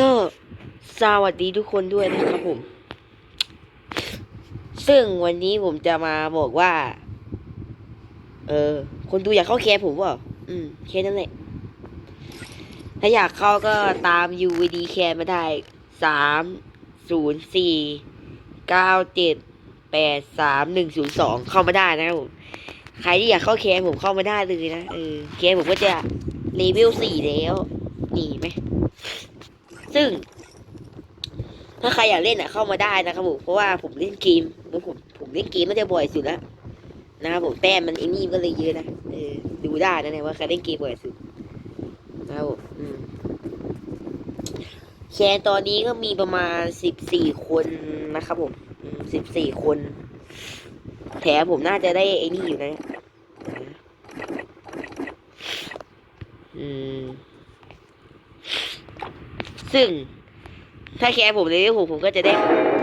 ก็สวัสดีทุกคนด้วยนะครับผม ซึ่งวันนี้ผมจะมาบอกว่า เออ คนดูอยากเข้าแคร์ผมเปล่าอืมแค่นั้นแหละ ถ้าอยากเข้าก็ตาม UVD แคร์มาได้สามศูนย์สี่เก้าเจ็ดแปดสามหนึ่งศูนย์สองเข้ามาได้นะครับผม ใครที่อยากเข้าแคร์ผมเข้ามาได้เลยนะเออแคร์ผมก็จะเลเวลสี่แล้ว นี่ไหม ซึ่ง ถ้าใครอยากเล่นอะ เข้ามาได้นะครับผมเพราะว่าผมเล่นเกมผมผมเล่นเกมน่าจะบ่อยสุดแล้วนะครับผมแต้มมันไอ้นี่ก็เลยเยอะนะเออดูได้นะเนี่ยว่าใครเล่นเกมบ่อยสุดนะครับผมอืมแชร์ตอนนี้ก็มีประมาณสิบสี่คนนะครับผมสิบสี่คน แถมผมน่าจะได้ไอ้นี่อยู่นะ อืม ซึ่งถ้าแคร์ผมเลยผมผมก็จะได้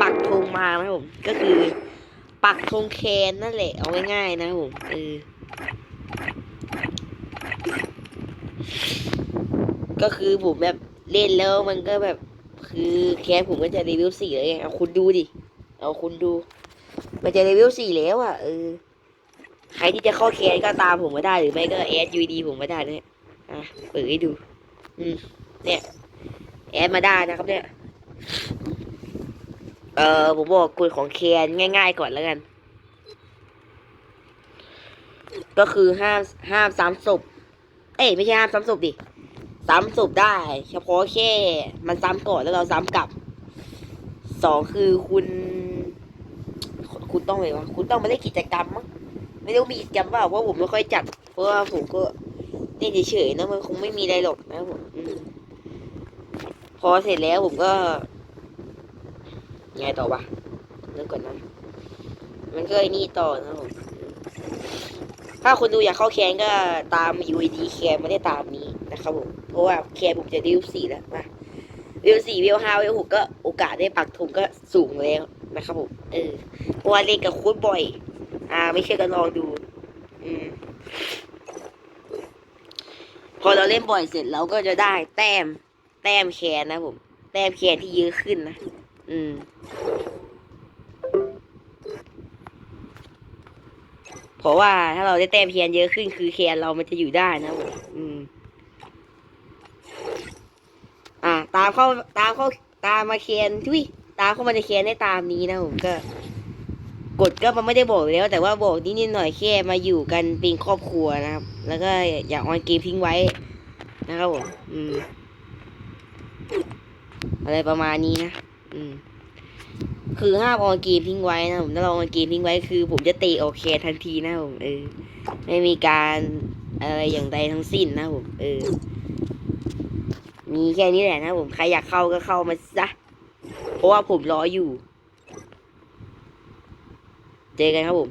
ปักธงมานะครับผมก็คือ ปักธงแคนนั่นแหละเอาง่ายๆนะผมเออก็คือผมแบบเล่นแล้วมันก็แบบคือแคร์ผมก็จะรีวิวสี่เลยไงเอาคุณดูดิ เอาคุณดู มันจะรีวิวสี่แล้วอะเออใครที่จะเข้าแคนก็ตามผมมาได้หรือไม่ก็แอดยูดีผมมาได้นะอะเปิดให้ดู อืมเนี่ย แอดมาได้นะครับเนี่ย เออผมบอกกฎของแคนง่าย ๆ ก่อนแล้วกัน ก็คือห้ามห้ามซ้ำศพเอ้ยไม่ใช่ห้ามซ้ำศพดิซ้ำศพได้ เฉพาะแค่มันซ้ำก่อนแล้วเราซ้ำกลับสองคือคุณ คุณต้องเลยวะคุณต้องมาเล่นกิจกรรมมั้งไม่รู้มีกิจกรรมเปล่าเพราะผมไม่ค่อยจัด เพราะว่าผมก็เล่นเฉยๆนะมันคงไม่มีอะไรหรอกนะผม พอเสร็จแล้วผมก็ไงต่อวะนึกก่อนนะ มันก็ไอ้นี่ต่อนะผมถ้าคนดูอยากเข้าแคนก็ตาม UID แคนไม่ได้ตามนี้นะครับผม เพราะว่าแคนผมจะดิวสี่แล้วนะวิวสี่วิวห้าวิวหกก็โอกาสได้ปักธงก็สูงแล้วนะครับผม เออเพราะว่าเล่นกับโค้ดบ่อย อ่า ไม่เชื่อก็ลองดู อืม พอเราเล่นบ่อยเสร็จเราก็จะได้แต้ม แต้มแคนนะผม แต้มแคนที่เยอะขึ้นนะ อืม เพราะว่าถ้าเราได้แต้มแคนเยอะขึ้น คือแคนเรามันจะอยู่ได้นะผม อืม อ่า ตามเข้าตามเข้าตามมาแคนทุยตามเข้ามาในแคนได้ตามนี้นะผมก็กฎก็มันไม่ได้บอกแล้ว แต่ว่าบอกนิดๆหน่อยแค่มาอยู่กันเป็นครอบครัวนะครับ แล้วก็อย่าออนเกมทิ้งไว้นะครับผมอืม อะไรประมาณนี้นะ อืม คือห้ามออนเกมทิ้งไว้นะผมถ้าเราออนเกมทิ้งไว้คือ ผมจะเตะออกแคทันทีนะผมเออ ไม่มีการอะไรอย่างใดทั้งสิ้นนะผมเออ มีแค่นี้แหละนะผมใครอยากเข้าก็เข้ามาซะ เพราะว่าผมรออยู่ เจอกันครับผม